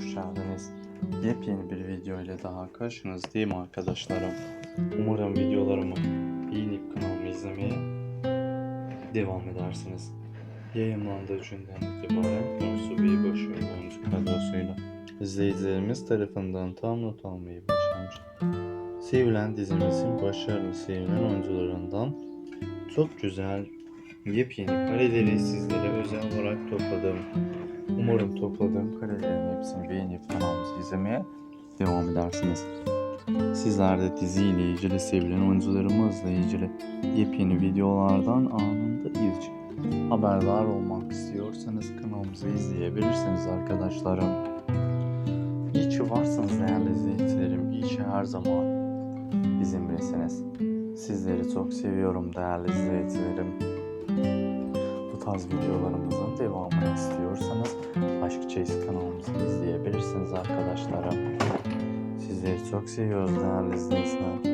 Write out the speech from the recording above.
hoş geldiniz. Yepyeni bir video ile daha karşınızdayım arkadaşlarım. Umarım videolarımı beğenip kanalımı izlemeye devam edersiniz. Yayınlandığı günden itibaren konusu bir başarılı oyuncu kadrosuyla izleyicilerimiz tarafından tam not almayı başarmış. Sevilen dizimizin başarılı sevilen oyuncularından çok güzel yepyeni kareleri sizlere özel olarak topladım. Umarım topladığım karelerin hepsini beğenip kanalımızı izlemeye devam edersiniz. Sizler de diziyle ilgili sevilen oyuncularımızla ilgili yepyeni videolardan anında ilk haberdar olmak istiyorsanız kanalımızı izleyebilirsiniz arkadaşlarım. İyi ki varsınız değerli izleyicilerim. İyi ki her zaman bizimlesiniz. Sizleri çok seviyorum değerli izleyicilerim. Bu tarz Aşk Chase kanalımızı izleyebilirsiniz arkadaşlarım. Sizleri çok seviyoruz izleyiciler.